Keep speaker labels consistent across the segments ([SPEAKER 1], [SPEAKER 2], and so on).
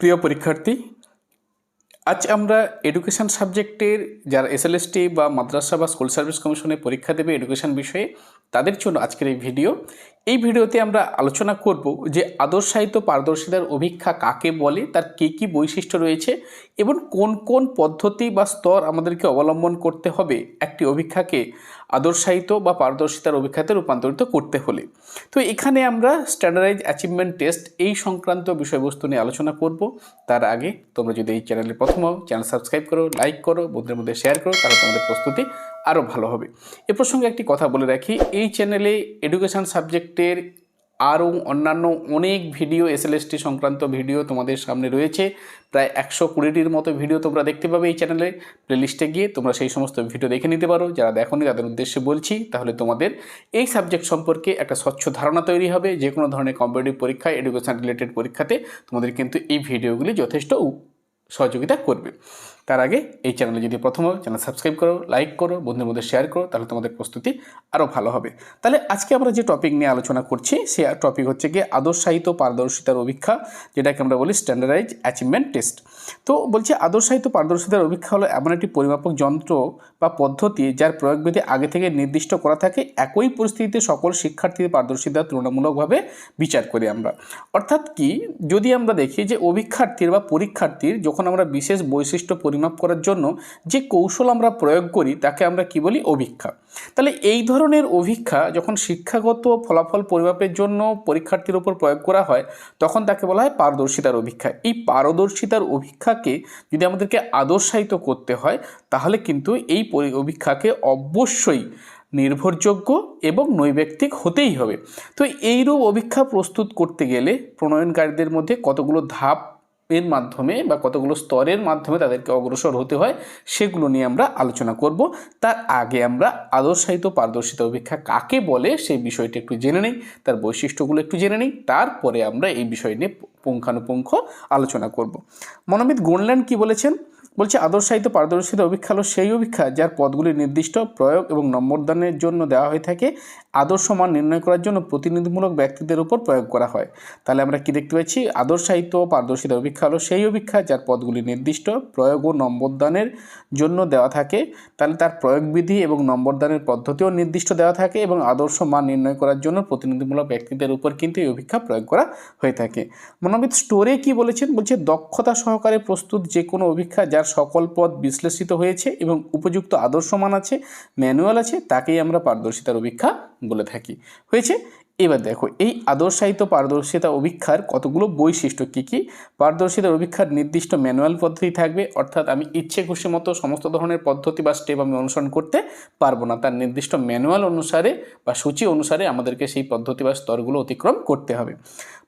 [SPEAKER 1] প্রিয় পরীক্ষার্থী, আজ আমরা এডুকেশন সাবজেক্টের যারা এসএলএসটি বা মাদ্রাসা বা স্কুল সার্ভিস কমিশনে পরীক্ষা দেবে এডুকেশন বিষয়ে, তাদের জন্য আজকের এই ভিডিও এই ভিডিওতে আমরা আলোচনা করব যে আদর্শায়িত পারদর্শিতার অভিক্ষা কাকে বলে, তার কী কী বৈশিষ্ট্য রয়েছে এবং কোন কোন পদ্ধতি বা স্তর আমাদেরকে অবলম্বন করতে হবে একটি অভিক্ষাকে আদর্শায়িত বা পারদর্শিতার অভিক্ষাতে রূপান্তরিত করতে হলে। তো এখানে আমরা স্ট্যান্ডার্ডাইজ অ্যাচিভমেন্ট টেস্ট এই সংক্রান্ত বিষয়বস্তু নিয়ে আলোচনা করব। তার আগে তোমরা যদি এই চ্যানেলে প্রথম হও চ্যানেল সাবস্ক্রাইব করো লাইক করো, বন্ধুদের মধ্যে শেয়ার করো, তাহলে তোমাদের প্রস্তুতি আরও ভালো হবে। এ প্রসঙ্গে একটি কথা বলে রাখি, এই চ্যানেলে এডুকেশান সাবজেক্টের আরও অন্যান্য অনেক ভিডিও এসএলএসটি সংক্রান্ত ভিডিও তোমাদের সামনে রয়েছে। প্রায় একশো কুড়িটির মতো ভিডিও তোমরা দেখতে পাবে এই চ্যানেলে প্লেলিস্টে গিয়ে তোমরা সেই সমস্ত ভিডিও দেখে নিতে পারো। যারা দেখোনি, তাদের উদ্দেশ্যে বলছি, তাহলে তোমাদের এই সাবজেক্ট সম্পর্কে একটা স্বচ্ছ ধারণা তৈরি হবে। যে কোনো ধরনের কম্পিটিটিভ পরীক্ষায় এডুকেশন রিলেটেড পরীক্ষাতে তোমাদের কিন্তু এই ভিডিওগুলি যথেষ্ট সহযোগিতা করবে। তার আগে এই চ্যানেলে যদি প্রথম হয় চ্যানেল সাবস্ক্রাইব করো লাইক করো, বন্ধুদের মধ্যে শেয়ার করো, তাহলে তোমাদের প্রস্তুতি আরও ভালো হবে। তাহলে আজকে আমরা যে টপিক নিয়ে আলোচনা করছি, সে টপিক হচ্ছে গিয়ে আদর্শায়িত পারদর্শিতার অভিক্ষা, যেটাকে আমরা বলি স্ট্যান্ডার্ডাইজ অ্যাচিভমেন্ট টেস্ট তো বলছি আদর্শায়িত পারদর্শিতার অভীক্ষা হলো এমন একটি পরিমাপক যন্ত্র বা পদ্ধতি যার প্রয়োগবিধি আগে থেকে নির্দিষ্ট করা থাকে, একই পরিস্থিতিতে সকল শিক্ষার্থীদের পারদর্শিতা তুলনামূলকভাবে বিচার করি আমরা। অর্থাৎ কি? যদি আমরা দেখি যে অভীক্ষার্থীর বা পরীক্ষার্থীর যখন আমরা বিশেষ বৈশিষ্ট্য পরিমাপ করার জন্য যে কৌশল আমরা প্রয়োগ করি, তাকে আমরা কি বলি? অভিক্ষা। তাহলে এই ধরনের অভিক্ষা যখন শিক্ষাগত ফলাফল পরিমাপের জন্য পরীক্ষার্থীর ওপর প্রয়োগ করা হয়, তখন তাকে বলা হয় পারদর্শিতার অভিক্ষা। এই পারদর্শিতার অভিক্ষাকে যদি আমাদেরকে আদর্শায়িত করতে হয়, তাহলে কিন্তু এই অভিক্ষাকে অবশ্যই নির্ভরযোগ্য এবং নৈব্যক্তিক হতেই হবে। তো এইরূপ অভিক্ষা প্রস্তুত করতে গেলে প্রণয়নকারীদের মধ্যে কতগুলো ধাপ এর মাধ্যমে বা কতগুলো স্তরের মাধ্যমে তাদেরকে অগ্রসর হতে হয়, সেগুলো নিয়ে আমরা আলোচনা করব। তার আগে আমরা আদর্শায়িত পারদর্শিতা অপেক্ষা কাকে বলে সেই বিষয়টি একটু জেনে নিই, তার বৈশিষ্ট্যগুলো একটু জেনে নিই, তারপরে আমরা এই বিষয় নিয়ে পুঙ্খানুপুঙ্খ আলোচনা করব। মনোমিত গোনল্যান্ড কি বলেছেন? বলছে আদর্শায়িত পারদর্শিতা অভিক্ষা হলো সেই অভিক্ষা যার পদগুলি নির্দিষ্ট, প্রয়োগ এবং নম্বরদানের জন্য দেওয়া হয়ে থাকে। আদর্শ মান নির্ণয় করার জন্য প্রতিনিধিমূলক ব্যক্তিদের উপর প্রয়োগ করা হয়। তাহলে আমরা কি দেখতে পাচ্ছি? আদর্শায়িত পারদর্শিতা অভিক্ষা হলো সেই অভিক্ষা যার পদগুলি নির্দিষ্ট, প্রয়োগ ও নম্বরদানের জন্য দেওয়া থাকে। তাহলে তার প্রয়োগবিধি এবং নম্বরদানের পদ্ধতিও নির্দিষ্ট দেওয়া থাকে এবং আদর্শ মান নির্ণয় করার জন্য প্রতিনিধিমূলক ব্যক্তিদের উপর কিন্তু এই অভিক্ষা প্রয়োগ করা হয়ে থাকে। মনোবিদ স্টোরে কি বলেছেন? বলছে, দক্ষতা সহকারে প্রস্তুত যে কোনো অভিক্ষা যার সকল পদ বিশ্লেষিত হয়েছে এবং উপযুক্ত আদর্শ মান আছে, ম্যানুয়াল আছে, তাকেই আমরা পারদর্শিতার অভিক্ষা বলে থাকি। হয়েছে? এবার দেখো, এই আদর্শায়িত পারদর্শিতা অভিক্ষার কতগুলো বৈশিষ্ট্য কী কী? পারদর্শিতার অভিক্ষার নির্দিষ্ট ম্যানুয়াল পদ্ধতি থাকবে, অর্থাৎ আমি ইচ্ছে খুশি মতো সমস্ত ধরনের পদ্ধতি বা স্টেপ আমি অনুসরণ করতে পারব না। তার নির্দিষ্ট ম্যানুয়াল অনুসারে বা সূচি অনুসারে আমাদেরকে সেই পদ্ধতি বা স্তরগুলো অতিক্রম করতে হবে।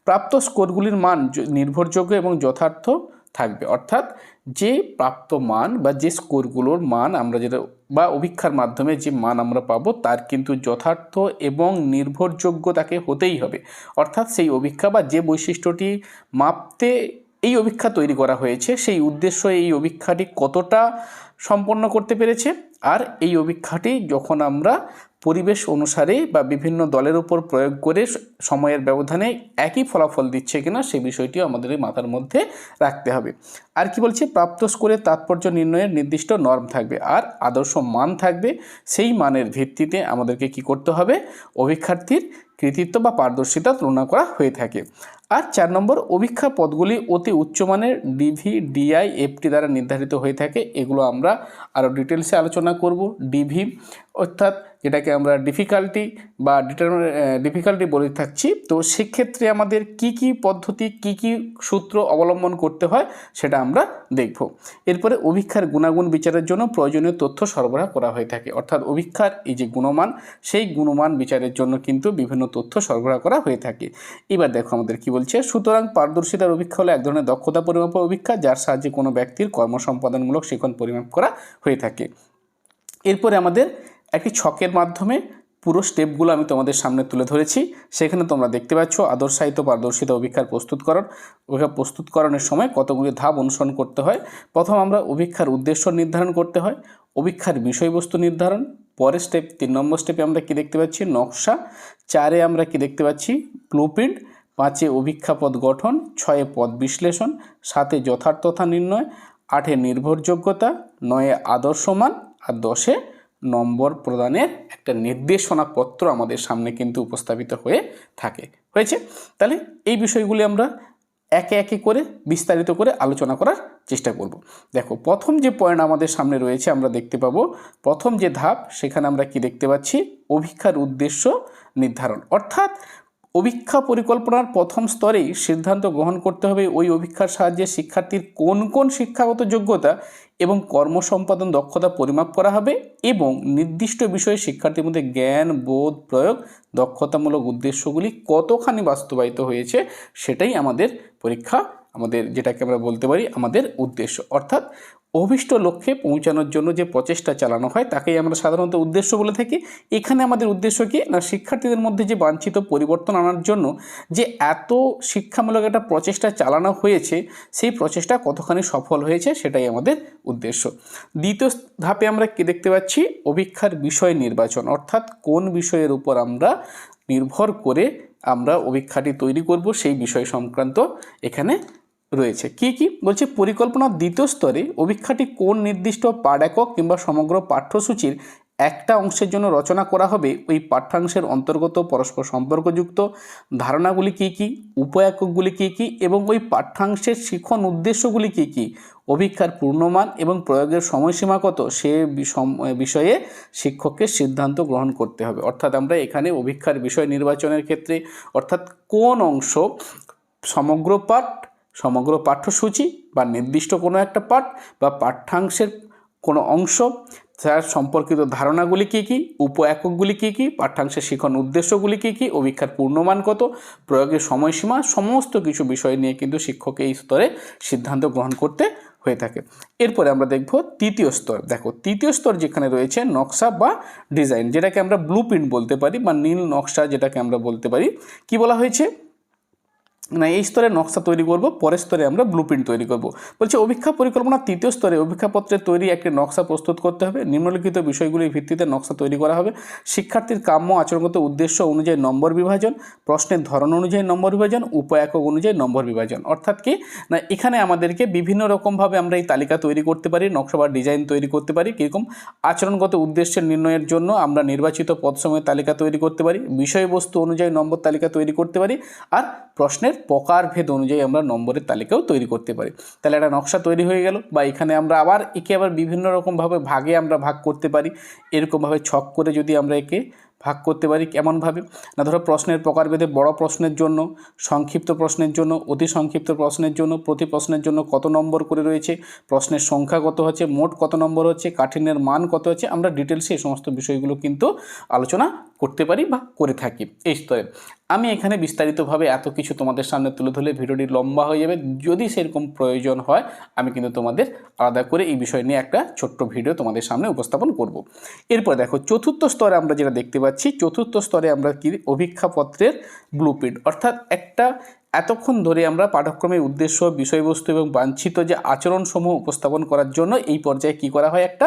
[SPEAKER 1] প্রাপ্ত স্কোরগুলির মান নির্ভরযোগ্য এবং যথার্থ থাকবে, অর্থাৎ যে প্রাপ্ত মান বা যে স্কোরগুলোর মান আমরা যেটা, বা অভিক্ষার মাধ্যমে যে মান আমরা পাবো, তার কিন্তু যথার্থ এবং নির্ভরযোগ্য তাকে হতেই হবে। অর্থাৎ সেই অভিক্ষা বা যে বৈশিষ্ট্যটি মাপতে এই অভিক্ষা তৈরি করা হয়েছে, সেই উদ্দেশ্য এই অভিক্ষাটি কতটা সম্পন্ন করতে পেরেছে? আর এই অভিক্ষাটি যখন আমরা পরিবেশ অনুসারে বা বিভিন্ন দলের উপর প্রয়োগ করে সময়ের ব্যবধানে একই ফলাফল দিচ্ছে কিনা সেই বিষয়টিও আমাদের মাথার মধ্যে রাখতে হবে। আর কি বলছে? প্রাপ্ত স্কোরে তাৎপর্য নির্ণয়ের নির্দিষ্ট নর্ম থাকবে আর আদর্শ মান থাকবে। সেই মানের ভিত্তিতে আমাদেরকে কি করতে হবে? অভিক্ষার্থীর কৃতিত্ব বা পারদর্শিতা তুলনা করা হয়ে থাকে। আর চার নম্বর অভিক্ষা পদগুলি অতি উচ্চমানের ডিভি ডিআই এফটি দ্বারা নির্ধারিত হয়ে থাকে। এগুলো আমরা আরও ডিটেলসে আলোচনা করব। ডিভি অর্থাৎ যেটাকে আমরা ডিফিকাল্টি বা ডিটার ডিফিকাল্টি বলে থাকছি। তো সেক্ষেত্রে আমাদের কি কি পদ্ধতি, কি কি সূত্র অবলম্বন করতে হয় সেটা আমরা দেখব। এরপরে অভিক্ষার গুণাগুণ বিচারের জন্য প্রয়োজনীয় তথ্য সরবরাহ করা হয়ে থাকে। অর্থাৎ অভিক্ষার এই যে গুণমান, সেই গুণমান বিচারের জন্য কিন্তু বিভিন্ন তথ্য সরবরাহ করা হয়ে থাকে। এবার দেখো আমাদের কি বলছে, সুতরাং পারদর্শিতার অভিক্ষা হলো এক ধরনের দক্ষতা পরিমাপের অভিক্ষা যার সাহায্যে কোনো ব্যক্তির কর্মসম্পাদনমূলক শিখন পরিমাপ করা হয়ে থাকে। এরপরে আমাদের একটি ছকের মাধ্যমে পুরো স্টেপগুলো আমি তোমাদের সামনে তুলে ধরেছি। সেখানে তোমরা দেখতে পাচ্ছ আদর্শায়িত পারদর্শিতা অভিক্ষার প্রস্তুতকরণ। অভিক্ষা প্রস্তুতকরণের সময় কতগুলি ধাপ অনুসরণ করতে হয়। প্রথম আমরা অভিক্ষার উদ্দেশ্য নির্ধারণ করতে হয় অভিক্ষার বিষয়বস্তু নির্ধারণ। পরের স্টেপ, তিন নম্বর স্টেপে আমরা কি দেখতে পাচ্ছি? নকশা। চারে আমরা কি দেখতে পাচ্ছি? ব্লুপ্রিন্ট পাঁচে অভিক্ষাপদ গঠন, ছয়ে পদ বিশ্লেষণ, সাতে যথার্থতা নির্ণয়, আটে নির্ভরযোগ্যতা, নয়ে আদর্শমান, আর দশে নম্বর প্রদানের একটা নির্দেশনা পত্র আমাদের সামনে কিন্তু উপস্থাপিত হয়ে থাকে। হয়েছে? তাহলে এই বিষয়গুলি আমরা একে একে করে বিস্তারিত করে আলোচনা করার চেষ্টা করব। দেখো, প্রথম যে পয়েন্ট আমাদের সামনে রয়েছে, আমরা দেখতে পাবো, প্রথম যে ধাপ, সেখানে আমরা কি দেখতে পাচ্ছি? অভিক্ষার উদ্দেশ্য নির্ধারণ। অর্থাৎ অভিক্ষা পরিকল্পনার প্রথম স্তরেই সিদ্ধান্ত গ্রহণ করতে হবে ওই অভিক্ষার সাহায্যে শিক্ষার্থীর কোন কোন শিক্ষাগত যোগ্যতা এবং কর্মসম্পাদন দক্ষতা পরিমাপ করা হবে এবং নির্দিষ্ট বিষয়ে শিক্ষার্থীর মধ্যে জ্ঞান, বোধ, প্রয়োগ, দক্ষতামূলক উদ্দেশ্যগুলি কতখানি বাস্তবায়িত হয়েছে সেটাই আমাদের পরীক্ষা আমাদের যেটাকে আমরা বলতে পারি আমাদের উদ্দেশ্য। অর্থাৎ অভিষ্ট লক্ষ্যে পৌঁছানোর জন্য যে প্রচেষ্টা চালানো হয়, তাকেই আমরা সাধারণত উদ্দেশ্য বলে থাকি। এখানে আমাদের উদ্দেশ্য কি? না, শিক্ষার্থীদের মধ্যে যে বাঞ্ছিত পরিবর্তন আনার জন্য যে এত শিক্ষামূলক একটা প্রচেষ্টা চালানো হয়েছে, সেই প্রচেষ্টা কতখানি সফল হয়েছে সেটাই আমাদের উদ্দেশ্য। দ্বিতীয় ধাপে আমরা কি দেখতে পাচ্ছি? অভিক্ষার বিষয় নির্বাচন। অর্থাৎ কোন বিষয়ের উপর আমরা নির্ভর করে আমরা অভিক্ষাটি তৈরি করব, সেই বিষয় সংক্রান্ত এখানে রয়েছে। কি কি? বলছে পরিকল্পনার দ্বিতীয় স্তরে অভিক্ষাটি কোন নির্দিষ্ট পাঠ একক কিংবা সমগ্র পাঠ্যসূচির একটা অংশের জন্য রচনা করা হবে ওই পাঠ্যাংশের অন্তর্গত পরস্পর সম্পর্কযুক্ত, ধারণাগুলি কী কী উপএককগুলি কী কী এবং ওই পাঠ্যাংশের শিখন উদ্দেশ্যগুলি কী কী, অভিক্ষার পূর্ণমান এবং প্রয়োগের সময়সীমা কত, সে বিষয়ে শিক্ষককে সিদ্ধান্ত গ্রহণ করতে হবে। অর্থাৎ আমরা এখানে অভিক্ষার বিষয় নির্বাচনের ক্ষেত্রে অর্থাৎ কোন অংশ সমগ্র পাঠ, সমগ্র পাঠ্যসূচি বা নির্দিষ্ট কোনো একটা পাঠ বা পাঠ্যাংশের কোনো অংশ তার সম্পর্কিত ধারণাগুলি কী কী? উপ এককগুলি কী কী? পাঠ্যাংশের শিখন উদ্দেশ্যগুলি কী কী? অভিক্ষার পূর্ণমান কত? প্রয়োগের সময়সীমা? সমস্ত কিছু বিষয় নিয়ে কিন্তু শিক্ষক এই স্তরে সিদ্ধান্ত গ্রহণ করতে হয়ে থাকে। এরপরে আমরা দেখব তৃতীয় স্তর। দেখো, তৃতীয় স্তর যেখানে রয়েছে নকশা বা ডিজাইন, যেটাকে আমরা ব্লু বলতে পারি বা নীল নকশা যেটাকে আমরা বলতে পারি। কি বলা হয়েছে? না, এই স্তরে নকশা তৈরি করব, পরের স্তরে আমরা ব্লুপ্রিন্ট তৈরি করব। বলছে অভিক্ষা পরিকল্পনার তৃতীয় স্তরে অভিক্ষাপত্রের তৈরি একটি নকশা প্রস্তুত করতে হবে। নিম্নলিখিত বিষয়গুলির ভিত্তিতে নকশা তৈরি করা হবে। শিক্ষার্থীর কাম্য আচরণগত উদ্দেশ্য অনুযায়ী নম্বর বিভাজন, প্রশ্নের ধরন অনুযায়ী নম্বর বিভাজন উপ একক অনুযায়ী নম্বর বিভাজন। অর্থাৎ কি? না, এখানে আমাদেরকে বিভিন্ন রকমভাবে আমরা এই তালিকা তৈরি করতে পারি, নকশা বা ডিজাইন তৈরি করতে পারি। কীরকম? আচরণগত উদ্দেশ্যের নির্ণয়ের জন্য আমরা নির্বাচিত পদসমূহের তালিকা তৈরি করতে পারি, বিষয়বস্তু অনুযায়ী নম্বর তালিকা তৈরি করতে পারি। আর প্রশ্নের প্রকারভেদ অনুযায়ী আমরা নম্বরের তালিকাও তৈরি করতে পারি। তাহলে একটা নকশা তৈরি হয়ে গেল বা এখানে আমরা আবার একে আবার বিভিন্ন রকমভাবে ভাগে আমরা ভাগ করতে পারি। এরকমভাবে ছক করে যদি আমরা একে ভাগ করতে পারি কেমনভাবে না ধরো প্রশ্নের প্রকারভেদে বড় প্রশ্নের জন্য, সংক্ষিপ্ত প্রশ্নের জন্য, অতি সংক্ষিপ্ত প্রশ্নের জন্য, প্রতি প্রশ্নের জন্য কত নম্বর করে রয়েছে, প্রশ্নের সংখ্যা কত হচ্ছে, মোট কত নম্বর হচ্ছে, কাঠিন্যের মান কত হচ্ছে, আমরা ডিটেলসে এই সমস্ত বিষয়গুলো কিন্তু আলোচনা করতে পারি বা করে থাকি। এই স্তরে। আমি এখানে বিস্তারিতভাবে এত কিছু তোমাদের সামনে তুলে ধরলে ভিডিওটি লম্বা হয়ে যাবে। যদি সেরকম প্রয়োজন হয়, আমি কিন্তু তোমাদের আলাদা করে এই বিষয় নিয়ে একটা ছোট্ট ভিডিও তোমাদের সামনে উপস্থাপন করব। এরপর দেখো, চতুর্থ স্তরে আমরা যেটা দেখতে পাচ্ছি, চতুর্থ স্তরে আমরা কি? অভিক্ষাপত্রের ব্লুপ্রিন্ট অর্থাৎ একটা এতক্ষণ ধরে আমরা পাঠ্যক্রমের উদ্দেশ্য, বিষয়বস্তু এবং বাঞ্ছিত যে আচরণসমূহ উপস্থাপন করার জন্য এই পর্যায়ে কি করা হয়? একটা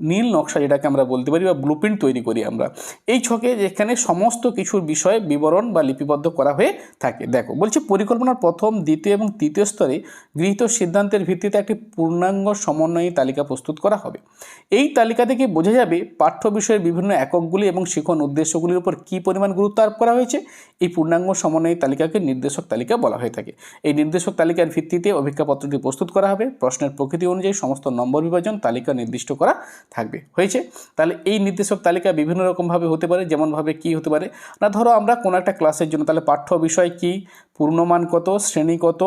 [SPEAKER 1] নীল নকশা যেটাকে আমরা বলতে পারি বা ব্লুপ্রিন্ট তৈরি করি আমরা। এই ছকে যেখানে সমস্ত কিছুর বিষয় বিবরণ বা লিপিবদ্ধ করা হয়ে থাকে। দেখো, বলছি পরিকল্পনার প্রথম, দ্বিতীয় এবং তৃতীয় স্তরে গৃহীত সিদ্ধান্তের ভিত্তিতে একটি পূর্ণাঙ্গ সমন্বয়ী তালিকা প্রস্তুত করা হবে। এই তালিকা থেকে বোঝা যাবে পাঠ্য বিষয়ের বিভিন্ন এককগুলি এবং শিখন উদ্দেশ্যগুলির উপর কী পরিমাণ গুরুত্ব আরোপ করা হয়েছে। এই পূর্ণাঙ্গ সমন্বয়ী তালিকাকে নির্দেশক তালিকা বলা হয়ে থাকে। এই নির্দেশক তালিকার ভিত্তিতে অভিজ্ঞাপত্রটি প্রস্তুত করা হবে। প্রশ্নের প্রকৃতি অনুযায়ী সমস্ত নম্বর বিভাজন তালিকা নির্দিষ্ট করা থাকবে। হয়েছে? তাহলে এই নির্দেশক তালিকা বিভিন্ন রকমভাবে হতে পারে, যেমনভাবে কি হতে পারে? না, ধরো আমরা কোনো একটা ক্লাসের জন্য, তাহলে পাঠ্য বিষয় কি? পূর্ণমান কত? শ্রেণি কত?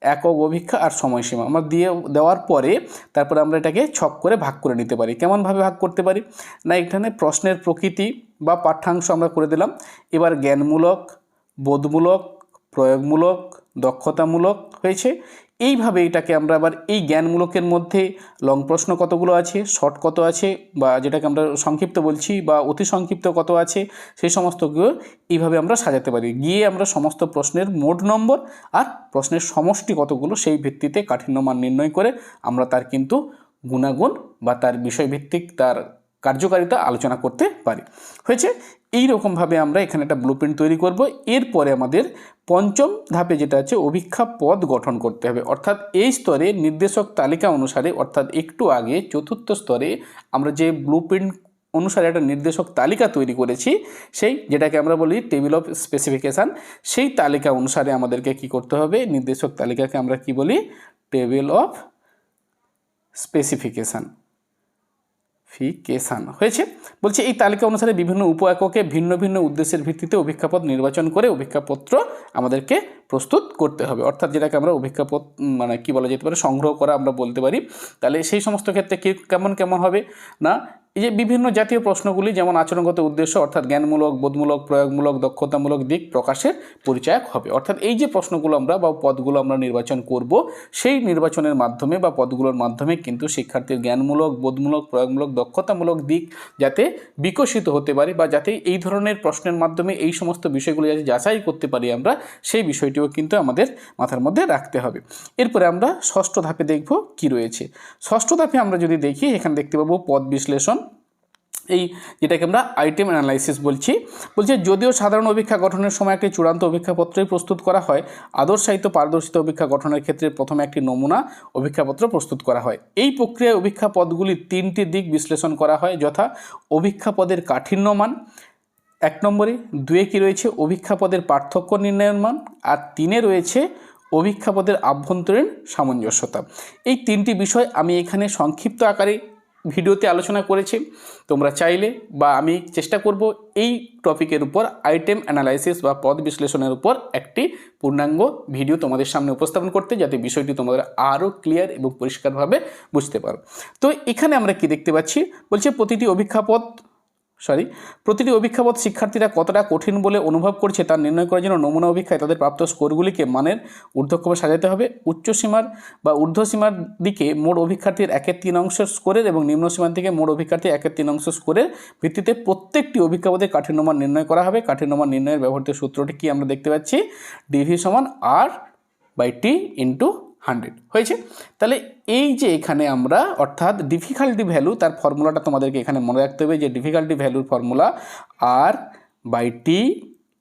[SPEAKER 1] একক অভিক্ষা আর সময়সীমা। আমরা দিয়ে দেওয়ার পরে তারপরে আমরা এটাকে ছক করে ভাগ করে নিতে পারি। কেমনভাবে ভাগ করতে পারি? না, এখানে প্রশ্নের প্রকৃতি বা পাঠ্যাংশ আমরা করে দিলাম। এবার জ্ঞানমূলক, বোধমূলক, প্রয়োগমূলক, দক্ষতামূলক, হয়েছে? এইভাবে এটাকে আমরা আবার এই জ্ঞানমূলকের মধ্যে লং প্রশ্ন কতগুলো আছে শর্ট কত আছে, বা যেটাকে আমরা সংক্ষিপ্ত বলছি বা অতি সংক্ষিপ্ত কত আছে, সেই সমস্তগুলো এইভাবে আমরা সাজাতে পারি। গিয়ে আমরা সমস্ত প্রশ্নের মোট নম্বর আর প্রশ্নের সমষ্টি কতগুলো সেই ভিত্তিতে কাঠিন্য মান নির্ণয় করে আমরা তার কিন্তু গুণাগুণ বা তার বিষয়ভিত্তিক তার কার্যকারিতা আলোচনা করতে পারি। হয়েছে? এই রকমভাবে আমরা এখানে একটা ব্লুপ্রিন্ট তৈরি করব। এরপরে আমাদের পঞ্চম ধাপে যেটা আছে, অভিক্ষা পদ গঠন করতে হবে। অর্থাৎ এই স্তরে নির্দেশক তালিকা অনুসারে, অর্থাৎ একটু আগে চতুর্থ স্তরে আমরা যে ব্লুপ্রিন্ট অনুসারে একটা নির্দেশক তালিকা তৈরি করেছি, সেই যেটাকে আমরা বলি টেবিল অফ স্পেসিফিকেশান সেই তালিকা অনুসারে আমাদেরকে কি করতে হবে? নির্দেশক তালিকাকে আমরা কি বলি? টেবিল অফ স্পেসিফিকেশান ফিকেশান হয়েছে। বলছে, এই তালিকা অনুসারে বিভিন্ন উপ এককে ভিন্ন ভিন্ন উদ্দেশ্যের ভিত্তিতে অভিজ্ঞাপদ নির্বাচন করে অভিজ্ঞাপত্র আমাদেরকে প্রস্তুত করতে হবে। অর্থাৎ যেটাকে আমরা অভিজ্ঞাপদ মানে কি বলা যেতে পারে, সংগ্রহ করা আমরা বলতে পারি। তাহলে সেই সমস্ত ক্ষেত্রে কেমন কেমন হবে? না এই যে বিভিন্ন জাতীয় প্রশ্নগুলি যেমন আচরণগত উদ্দেশ্য, অর্থাৎ জ্ঞানমূলক, বোধমূলক, প্রয়োগমূলক, দক্ষতামূলক দিক প্রকাশের পরিচায়ক হবে। অর্থাৎ এই যে প্রশ্নগুলো আমরা বা পদগুলো আমরা নির্বাচন করব, সেই নির্বাচনের মাধ্যমে বা পদগুলোর মাধ্যমে কিন্তু শিক্ষার্থীর জ্ঞানমূলক, বোধমূলক, প্রয়োগমূলক, দক্ষতামূলক দিক যাতে বিকশিত হতে পারে বা যাতে এই ধরনের প্রশ্নের মাধ্যমে এই সমস্ত বিষয়গুলি যাতে যাচাই করতে পারি আমরা, সেই বিষয়টিও কিন্তু আমাদের মাথার মধ্যে রাখতে হবে। এরপরে আমরা ষষ্ঠ ধাপে দেখব কি রয়েছে। ষষ্ঠ ধাপে আমরা যদি দেখি, এখানে দেখতে পাবো পদ বিশ্লেষণ। এই যেটাকে আমরা আইটেম অ্যানালাইসিস বলছি, বলছে যদিও সাধারণ অভিক্ষা গঠনের সময় একটি চূড়ান্ত অভিক্ষাপত্রই প্রস্তুত করা হয়, আদর্শায়িত পারদর্শিত অভিক্ষা গঠনের ক্ষেত্রে প্রথমে একটি নমুনা অভিক্ষাপত্র প্রস্তুত করা হয়। এই প্রক্রিয়ায় অভিক্ষা পদগুলির তিনটি দিক বিশ্লেষণ করা হয়, যথা অভিক্ষা পদের কাঠিন্য মান, এক নম্বরে দুয়ে কি রয়েছে অভিক্ষা পদের পার্থক্য নির্ণয়ন মান, আর তিনে রয়েছে অভিক্ষা পদের আভ্যন্তরীণ সামঞ্জস্যতা। এই তিনটি বিষয় আমি এখানে সংক্ষিপ্ত আকারে ভিডিওতে আলোচনা করেছি, তোমরা চাইলে বা আমি চেষ্টা করব এই টপিকের উপর আইটেম অ্যানালাইসিস বা পদ বিশ্লেষণের উপর একটি পূর্ণাঙ্গ ভিডিও তোমাদের সামনে উপস্থাপন করতে, যাতে বিষয়টি তোমাদের আরও ক্লিয়ার এবং পরিষ্কারভাবে বুঝতে পারো। তো এখানে আমরা কি দেখতে পাচ্ছি? বলছে প্রতিটি অভিক্ষাপদ সরি প্রতিটি অভিক্ষাপদ শিক্ষার্থীরা কতটা কঠিন বলে অনুভব করছে তা নির্ণয় করার জন্য নমুনা অভিক্ষায় তাদের প্রাপ্ত স্কোরগুলিকে মানের ঊর্ধ্বক্রমে সাজাতে হবে, উচ্চ সীমার বা ঊর্ধ্ব সীমার দিকে মোট অভিক্ষার্থীর একের তিন অংশ স্কোরের এবং নিম্ন সীমার দিকে মোট অভিক্ষার্থী একের তিন অংশ স্কোরের ভিত্তিতে প্রত্যেকটি অভিক্ষাপদের কাঠিন্যমান নির্ণয় করা হবে। কাঠিন্যমান নির্ণয়ের ব্যবহৃত সূত্রটি কি আমরা দেখতে পাচ্ছি? ডিভি সমান R by T into hundred. হয়েছে? তাহলে এই যে এখানে আমরা, অর্থাৎ ডিফিকাল্টি ভ্যালু তার ফর্মুলাটা তোমাদেরকে এখানে মনে রাখতে হবে যে ডিফিকাল্টি ভ্যালুর formula R by T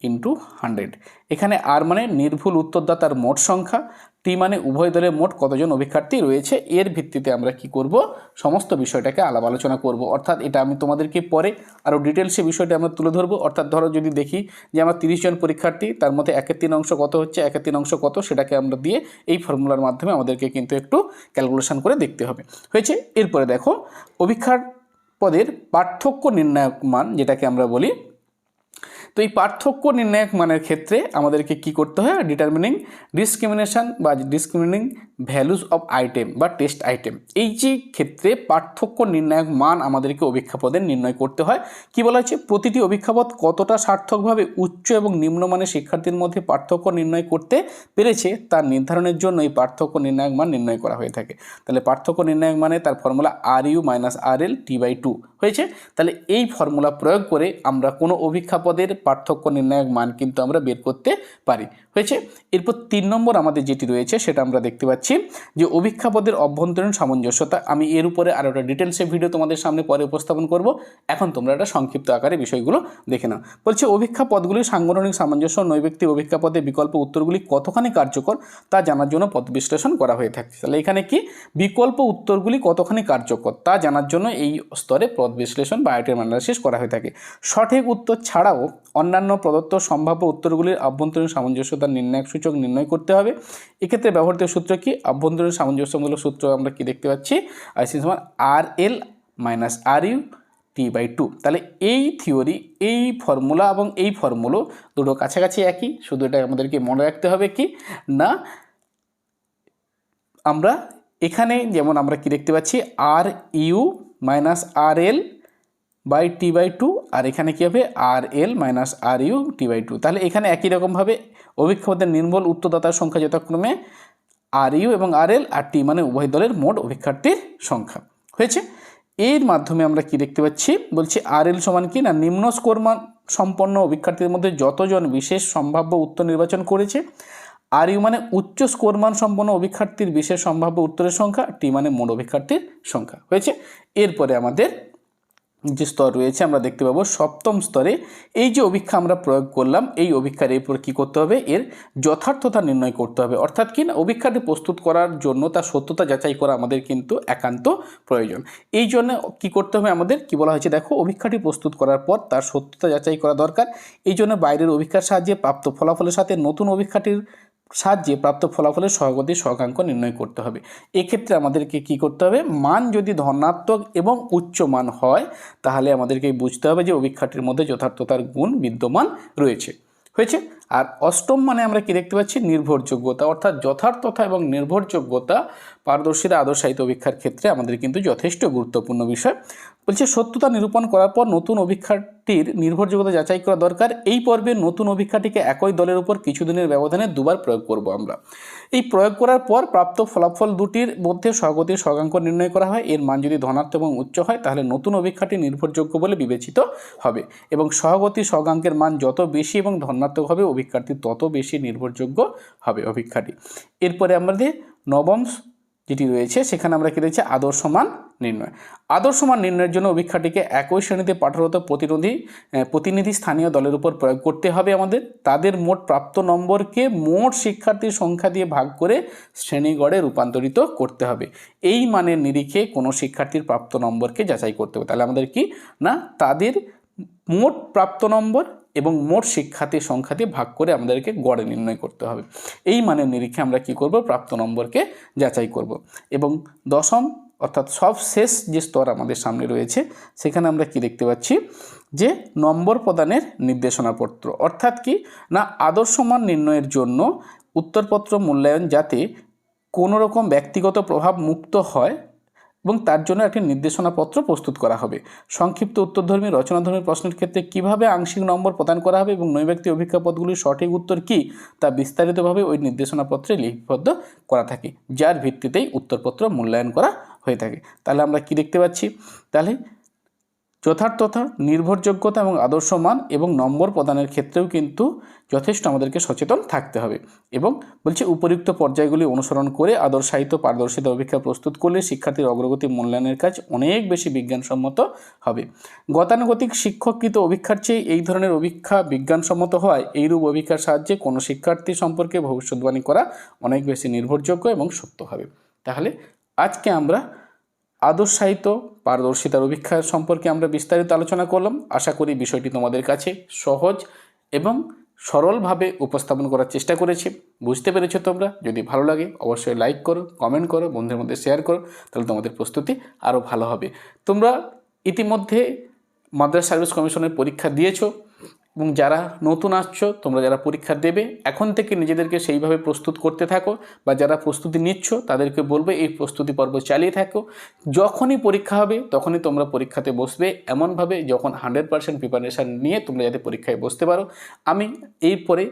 [SPEAKER 1] into hundred এখানে আর মানে নির্ভুল উত্তরদাতার মোট সংখ্যা টি মানে উভয় দলের মোট কতজন অভিক্ষার্থী রয়েছে, এর ভিত্তিতে আমরা কি করব? সমস্ত বিষয়টাকে আলাপ আলোচনা করব। অর্থাৎ এটা আমি তোমাদেরকে পরে আরও ডিটেলসে বিষয়টা আমরা তুলে ধরবো। অর্থাৎ ধরো যদি দেখি যে আমার তিরিশ জন পরীক্ষার্থী, তার মধ্যে একের তিন অংশ কত হচ্ছে, একের তিন অংশ কত, সেটাকে আমরা দিয়ে এই ফর্মুলার মাধ্যমে আমাদেরকে কিন্তু একটু ক্যালকুলেশন করে দেখতে হবে। হয়েছে? এরপরে দেখো, অভিক্ষার পদের পার্থক্য নির্ণায়ক মান যেটাকে আমরা বলি তো এই পার্থক্য নির্ণায়ক মানের ক্ষেত্রে আমাদেরকে কি করতে হয়? ডিটারমিনিং ডিসক্রিমিনেশন বা ডিসক্রিমিনিং ভ্যালুস অফ আইটেম বা টেস্ট আইটেম এই যে ক্ষেত্রে পার্থক্য নির্ণায়ক মান আমাদেরকে অভিক্ষাপদের নির্ণয় করতে হয়। কি বলা হচ্ছে প্রতিটি অভিক্ষাপদ কতটা সার্থকভাবে উচ্চ এবং নিম্নমানের শিক্ষার্থীর মধ্যে পার্থক্য নির্ণয় করতে পেরেছে, তার নির্ধারণের জন্য এই পার্থক্য নির্ণায়ক মান নির্ণয় করা হয়ে থাকে। তাহলে পার্থক্য নির্ণায়ক মানে তার formula R U minus R L T by two হয়েছে? তাহলে এই ফর্মুলা প্রয়োগ করে আমরা কোনো অভিক্ষাপদের পার্থক্য নির্ণায়ক মান কিন্তু আমরা বের করতে পারি। হয়েছে? এরপর তিন নম্বর আমাদের যেটি রয়েছে, সেটা আমরা দেখতে পাচ্ছি যে অভিক্ষাপদের অভ্যন্তরীণ সামঞ্জস্যতা। আমি এর উপরে আরও একটা ডিটেলসে ভিডিও তোমাদের সামনে পরে উপস্থাপন করব। এখন তোমরা একটা সংক্ষিপ্ত আকারে বিষয়গুলো দেখে নাও। বলছে অভিক্ষা পদগুলির সাংগঠনিক সামঞ্জস্য নৈব্যক্তি অভিক্ষা পদে বিকল্প উত্তরগুলি কতখানি কার্যকর তা জানার জন্য পদ বিশ্লেষণ করা হয়ে থাকে। তাহলে এখানে কি? বিকল্প উত্তরগুলি কতখানি কার্যকর তা জানার জন্য এই স্তরে পদ বিশ্লেষণ বা আইটেম করা হয়ে থাকে। সঠিক উত্তর ছাড়াও অন্যান্য প্রদত্ত সম্ভাব্য উত্তরগুলির আভ্যন্তরীণ সামঞ্জস্যতার নির্ণায়ক সূচক নির্ণয় করতে হবে। এক্ষেত্রে ব্যবহৃত সূত্র কি? আভ্যন্তরীণ সামঞ্জস্যমূলক সূত্র আমরা কি দেখতে পাচ্ছি? আইসি সমান R L minus R U T by two তাহলে এই থিওরি এই ফর্মুলা এবং এই ফর্মুলো দুটো কাছাকাছি একই। শুধু এটা আমাদেরকে মনে রাখতে হবে কি? না, আমরা এখানে যেমন আমরা কি দেখতে পাচ্ছি? R U minus R L by T by two, আর এখানে কী হবে? R L minus R U T by two. তাহলে এখানে একই রকমভাবে অভিক্ষাপদের নির্মল উত্তরদাতার সংখ্যা যথাক্রমে আর ইউ এবং আর এল, আর টি মানে উভয় দলের মোট অভিক্ষার্থীর সংখ্যা। হয়েছে? এর মাধ্যমে আমরা কি দেখতে পাচ্ছি? বলছি আর এল সমান কি না? নিম্ন স্কোর মান সম্পন্ন অভিক্ষার্থীদের মধ্যে যতজন বিশেষ সম্ভাব্য উত্তর নির্বাচন করেছে, আর ইউ মানে উচ্চ স্কোর মান সম্পন্ন অভিক্ষার্থীর বিশেষ সম্ভাব্য উত্তরের সংখ্যা টি মানে মোট অভিক্ষার্থীর সংখ্যা। হয়েছে? এরপরে আমাদের যে স্তর রয়েছে, আমরা দেখতে পাবো সপ্তম স্তরে। এই যে অভিক্ষা আমরা প্রয়োগ করলাম, এই অভিক্ষার এরপর কী করতে হবে? এর যথার্থতা নির্ণয় করতে হবে। অর্থাৎ কি না, অভিক্ষাটি প্রস্তুত করার জন্য তার সত্যতা যাচাই করা আমাদের কিন্তু একান্ত প্রয়োজন। এই জন্য কী করতে হবে আমাদের? কি বলা হয়েছে? দেখো, অভিক্ষাটি প্রস্তুত করার পর তার সত্যতা যাচাই করা দরকার। এই জন্য বাইরের অভিক্ষার সাহায্যে প্রাপ্ত ফলাফলের সাথে নতুন অভিক্ষাটির সাহায্যে প্রাপ্ত ফলাফলের সহগতি, সহকাঙ্ক নির্ণয় করতে হবে। এক্ষেত্রে আমাদেরকে কি করতে হবে? মান যদি ধনাত্মক এবং উচ্চ মান হয়, তাহলে আমাদেরকে বুঝতে হবে যে অভিক্ষাটির মধ্যে যথার্থতার গুণ বিদ্যমান রয়েছে। হয়েছে? আর অষ্টম মানে আমরা কি দেখতে পাচ্ছি? নির্ভরযোগ্যতা, অর্থাৎ যথার্থতা এবং নির্ভরযোগ্যতা পারদর্শীরা আদর্শ সাহিত্য অভিক্ষার ক্ষেত্রে আমাদের কিন্তু যথেষ্ট গুরুত্বপূর্ণ বিষয়। বলছে, সত্যতা নিরূপণ করার পর নতুন অভিক্ষাটির নির্ভরযোগ্যতা যাচাই করা দরকার। এই পর্বে নতুন অভিক্ষাটিকে একই দলের উপর কিছুদিনের ব্যবধানে দুবার প্রয়োগ করব আমরা। এই প্রয়োগ করার পর প্রাপ্ত ফলাফল দুটির মধ্যে সহগতির সহগাঙ্ক নির্ণয় করা হয়। এর মান যদি ধনাত্মক এবং উচ্চ হয়, তাহলে নতুন অভিক্ষাটি নির্ভরযোগ্য বলে বিবেচিত হবে এবং সহগতি সহগাঙ্কের মান যত বেশি এবং ধনাত্মক হবে, অভিক্ষাটি তত বেশি নির্ভরযোগ্য হবে অভিক্ষাটি। এরপরে আমাদের নবম যেটি রয়েছে, সেখানে আমরা কি রয়েছে? আদর্শ মান নির্ণয়। আদর্শ মান নির্ণয়ের জন্য অভিক্ষাটিকে একই শ্রেণীতে পাঠরত প্রতিনিধি প্রতিনিধি স্থানীয় দলের উপর প্রয়োগ করতে হবে আমাদের। তাদের মোট প্রাপ্ত নম্বরকে মোট শিক্ষার্থীর সংখ্যা দিয়ে ভাগ করে শ্রেণীগড়ে রূপান্তরিত করতে হবে। এই মানের নিরিখে কোনো শিক্ষার্থীর প্রাপ্ত নম্বরকে যাচাই করতে হবে। তাহলে আমাদের কি? না, তাদের মোট প্রাপ্ত নম্বর এবং মোট শিক্ষার্থীর সংখ্যা দিয়ে ভাগ করে আমাদেরকে গড়ে নির্ণয় করতে হবে। এই মানের নিরীক্ষে আমরা কি করব? প্রাপ্ত নম্বরকে যাচাই করব। এবং দশম, অর্থাৎ সব শেষ যে স্তর আমাদের সামনে রয়েছে, সেখানে আমরা কি দেখতে পাচ্ছি? যে নম্বর প্রদানের নির্দেশনাপত্র। অর্থাৎ কি? না আদর্শ মান নির্ণয়ের জন্য উত্তরপত্র মূল্যায়ন যাতে কোনো রকম ব্যক্তিগত প্রভাব মুক্ত হয় এবং তার জন্য একটি নির্দেশনাপত্র প্রস্তুত করা হবে। সংক্ষিপ্ত উত্তরধর্মী রচনাধর্মী প্রশ্নের ক্ষেত্রে কীভাবে আংশিক নম্বর প্রদান করা হবে এবং নৈব্যক্তি অভিজ্ঞাপদগুলির সঠিক উত্তর কী, তা বিস্তারিতভাবে ওই নির্দেশনাপত্রে লিপিবদ্ধ করা থাকে, যার ভিত্তিতেই উত্তরপত্র মূল্যায়ন করা হয়ে থাকে। তাহলে আমরা কি দেখতে পাচ্ছি? তাহলে যথার্থতা, নির্ভরযোগ্যতা এবং আদর্শ মান এবং নম্বর প্রদানের ক্ষেত্রেও কিন্তু যথেষ্ট আমাদেরকে সচেতন থাকতে হবে এবং বলছে উপযুক্ত পর্যায়গুলি অনুসরণ করে আদর্শায়িত পারদর্শিতা অভিক্ষা প্রস্তুত করলে শিক্ষার্থীর অগ্রগতি মূল্যায়নের কাজ অনেক বেশি বিজ্ঞানসম্মত হবে। গতানুগতিক শিক্ষককৃত অভিক্ষার চেয়ে এই ধরনের অভিক্ষা বিজ্ঞানসম্মত হওয়ায় এইরূপ অভিক্ষার সাহায্যে কোনো শিক্ষার্থী সম্পর্কে ভবিষ্যৎবাণী করা অনেক বেশি নির্ভরযোগ্য এবং সত্য হবে। তাহলে আজকে আমরা আদর্শ সাহিত্য পারদর্শিতার অভিক্ষা সম্পর্কে আমরা বিস্তারিত আলোচনা করলাম। আশা করি বিষয়টি তোমাদের কাছে সহজ এবং সরলভাবে উপস্থাপন করার চেষ্টা করেছি। বুঝতে পেরেছ তোমরা? যদি ভালো লাগে, অবশ্যই লাইক করো কমেন্ট করো, বন্ধুদের মধ্যে শেয়ার করো, তাহলে তোমাদের প্রস্তুতি আরও ভালো হবে। তোমরা ইতিমধ্যে মাদ্রাস সার্ভিস কমিশনের পরীক্ষা দিয়েছ এবং যারা নতুন আসছো, তোমরা যারা পরীক্ষা দেবে, এখন থেকে নিজেদেরকে সেইভাবে প্রস্তুত করতে থাকো বা যারা প্রস্তুতি নিচ্ছ, তাদেরকে বলবে, এই প্রস্তুতি পর্ব চালিয়ে থাকো। যখনই পরীক্ষা হবে, তখনই তোমরা পরীক্ষাতে বসবে এমনভাবে যখন হান্ড্রেড পার্সেন্ট প্রিপারেশান নিয়ে তোমরা যাতে পরীক্ষায় বসতে পারো। আমি এরপরে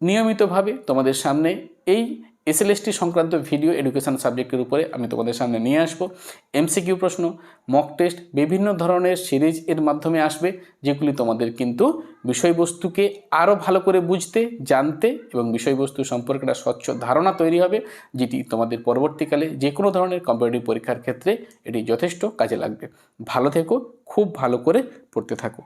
[SPEAKER 1] নিয়মিতভাবে তোমাদের সামনে এই এসএলএসটি সংক্রান্ত ভিডিও এডুকেশন সাবজেক্টের উপরে আমি তোমাদের সামনে নিয়ে আসব। এমসিকিউ প্রশ্ন মক টেস্ট বিভিন্ন ধরনের সিরিজ এর মাধ্যমে আসবে, যেগুলি তোমাদের কিন্তু বিষয়বস্তুকে আরও ভালো করে বুঝতে, জানতে এবং বিষয়বস্তু সম্পর্কে একটা স্বচ্ছ ধারণা তৈরি হবে, যেটি তোমাদের পরবর্তীকালে যে কোনো ধরনের কম্পিটিটিভ পরীক্ষার ক্ষেত্রে এটি যথেষ্ট কাজে লাগবে। ভালো থেকো, খুব ভালো করে পড়তে থাকো।